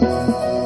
Música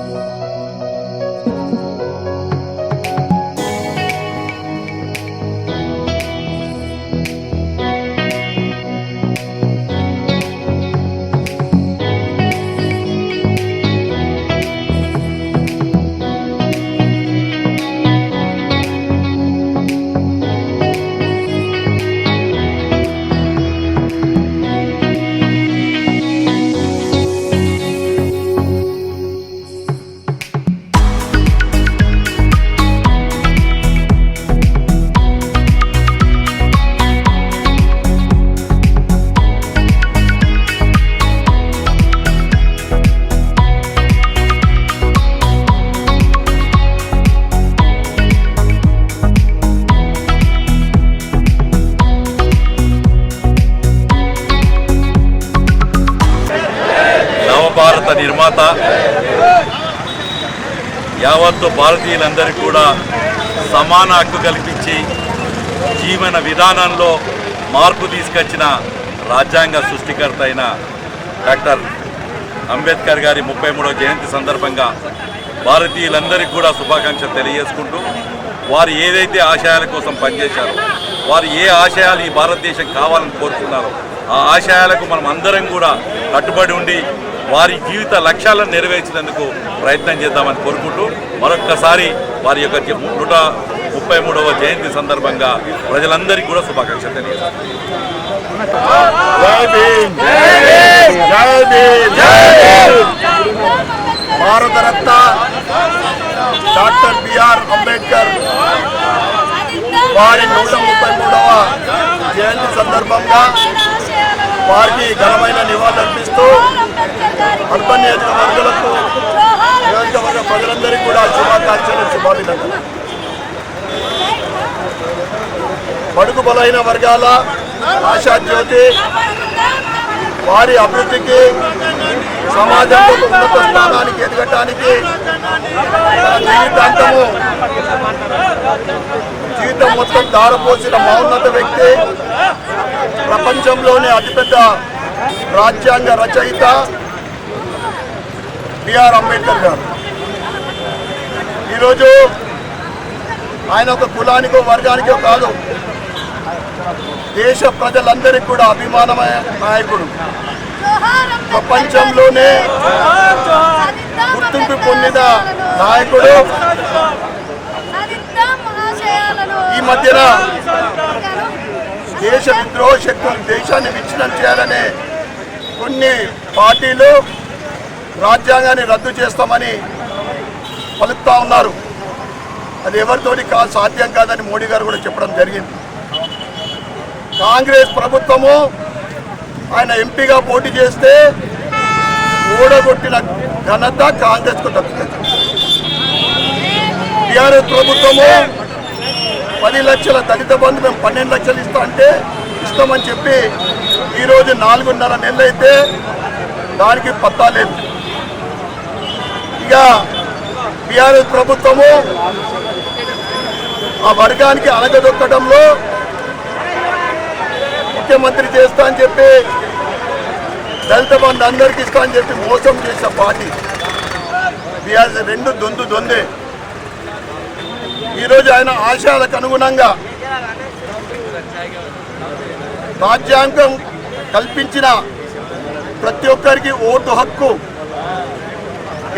మాత యావత్తు భారతీయులందరికీ కూడా సమాన హక్కు కల్పించి జీవన విధానంలో మార్పు తీసుకొచ్చిన రాజ్యాంగ సృష్టికర్త అయిన డాక్టర్ అంబేద్కర్ గారి ముప్పై మూడవ జయంతి సందర్భంగా భారతీయులందరికీ కూడా శుభాకాంక్షలు తెలియజేసుకుంటూ వారు ఏదైతే ఆశయాల కోసం పనిచేశారో వారు ఏ ఆశయాలు ఈ భారతదేశం కావాలని కోరుతున్నారో ఆ ఆశయాలకు మనం అందరం కూడా కట్టుబడి ఉండి వారి జీవిత లక్ష్యాలను నెరవేర్చినందుకు ప్రయత్నం చేద్దామని కోరుకుంటూ మరొక్కసారి వారి యొక్క నూట ముప్పై మూడవ జయంతి సందర్భంగా ప్రజలందరికీ కూడా శుభాకాంక్షలు తెలియజేస్తాను. భారతరత్న డాక్టర్ బిఆర్ అంబేద్కర్ వారి నూట ముప్పై మూడవ జయంతి సందర్భంగా వారికి ఘనమైన నివాళులర్పిస్తూ అర్బన్ నియోజకవర్గాలకు నియోజకవర్గ ప్రజలందరికీ కూడా శుభాకాంక్షలు శుభాభినందనలు బడుగు బలైన వర్గాల ఆశాజ్యోతి వారి అభివృద్ధికి సమాజంలో ఉన్నత స్థానానికి ఎదగటానికి జీవితాంతము జీవితం మొత్తం దారపోసిన మహోన్నత వ్యక్తి ప్రపంచంలోనే అతిపెద్ద రాజ్యాంగ రచయిత బిఆర్ అంబేద్కర్ గారు. ఈరోజు ఆయన ఒక కులానికో వర్గానికో కాదు దేశ ప్రజలందరికీ కూడా అభిమానమైన నాయకుడు. ప్రపంచంలోనే గుర్తింపు పొందిన నాయకుడు. ఈ మధ్యన దేశ విద్రోహ శక్తులు దేశాన్ని విచ్ఛిన్నం చేయాలనే కొన్ని పార్టీలు రాజ్యాంగాన్ని రద్దు చేస్తామని పలుకుతా ఉన్నారు. అది ఎవరితోటి కాదు సాధ్యం కాదని మోడీ గారు కూడా చెప్పడం జరిగింది. కాంగ్రెస్ ప్రభుత్వము ఆయన ఎంపీగా పోటీ చేస్తే ఓడగొట్టిన ఘనత కాంగ్రెస్కు దక్కుతుంది టీఆర్ఎస్ ప్రభుత్వము పది లక్షల దళిత బంధు మేము పన్నెండు లక్షలు ఇస్తా అంటే ఇస్తామని చెప్పి ఈరోజు నాలుగున్నర నెలలు అయితే దానికి పత్తా లేదు. ఇక టీఆర్ఎస్ ప్రభుత్వము ఆ వర్గానికి అణగదొక్కడంలో ముఖ్యమంత్రి చేస్తా అని చెప్పి దళిత బంధు అందరికి ఇస్తా అని చెప్పి మోసం చేసిన పార్టీ. బీఆర్ఎస్ రెండు దొందు దొందే. ఈరోజు ఆయన ఆశయాలకు అనుగుణంగా రాజ్యాంగం కల్పించిన ప్రతి ఒక్కరికి ఓటు హక్కు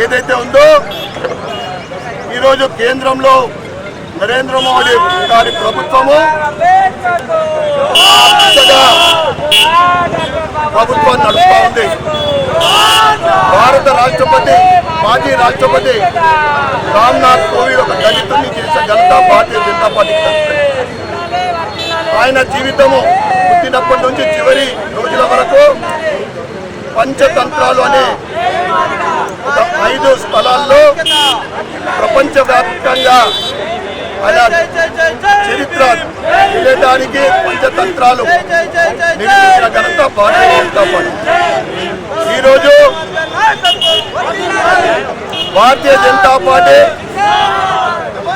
ఏదైతే ఉందో ఈరోజు కేంద్రంలో నరేంద్ర మోడీ గారి ప్రభుత్వము. ప్రభుత్వం నడుస్తూ ఉంది. భారత రాష్ట్రపతి మాజీ రాష్ట్రపతి రామ్నాథ్ కోవింద్ ఒక దళితుని చేసిన ఘనత భారతీయ జనతా పార్టీకి ఆయన జీవితము పుట్టినప్పటి నుంచి చివరి రోజుల వరకు పంచతంత్రాలు అనే ఐదు స్థలాల్లో ప్రపంచవ్యాప్తంగా చరిత్ర తెలియడానికి పంచతంత్రాలు. నిర్మించిన ఘనత భారతీయ జనతా పార్టీ. ఈరోజు భారతీయ జనతా పార్టీ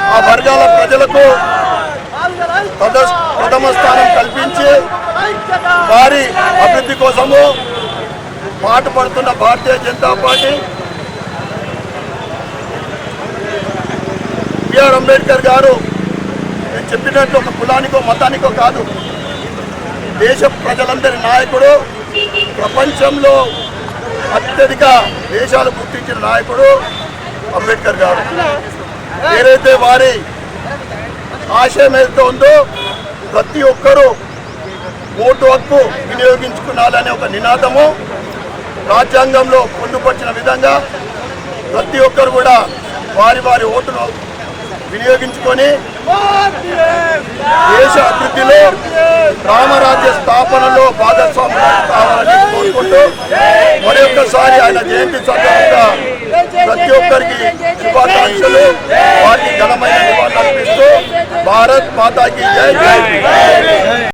ఆ వర్గాల ప్రజలకు ప్రథమ స్థానం కల్పించి వారి అభివృద్ధి కోసము పాటుపడుతున్న భారతీయ జనతా పార్టీ బిఆర్ అంబేద్కర్ గారు నేను చెప్పినట్టు ఒక కులానికో మతానికో కాదు. దేశ ప్రజలందరి నాయకుడు ప్రపంచంలో అత్యధిక దేశాలు గుర్తించిన నాయకుడు అంబేద్కర్ గారు. ఏదైతే వారి ఆశయం ఏదైతే ఉందో ప్రతి ఒక్కరూ ఓటు హక్కు వినియోగించుకున్నాలనే ఒక నినాదము రాజ్యాంగంలో పొందుపరిచిన విధంగా ప్రతి ఒక్కరు కూడా వారి వారి ఓటును వినియోగించుకొని దేశ అభివృద్ధిలో రామరాజ్య స్థాపనలో భాగస్వామ్యం కావాలని కోరుకుంటూ మరొకసారి ఒక్కసారి ఆయన జయంతి సందర్భంగా ప్రతి ఒక్కరికి శుభాకాంక్షలు. వారికి ఘనమైన నివాళులు అర్పిస్తూ భారత్ మాతాకి జై జై.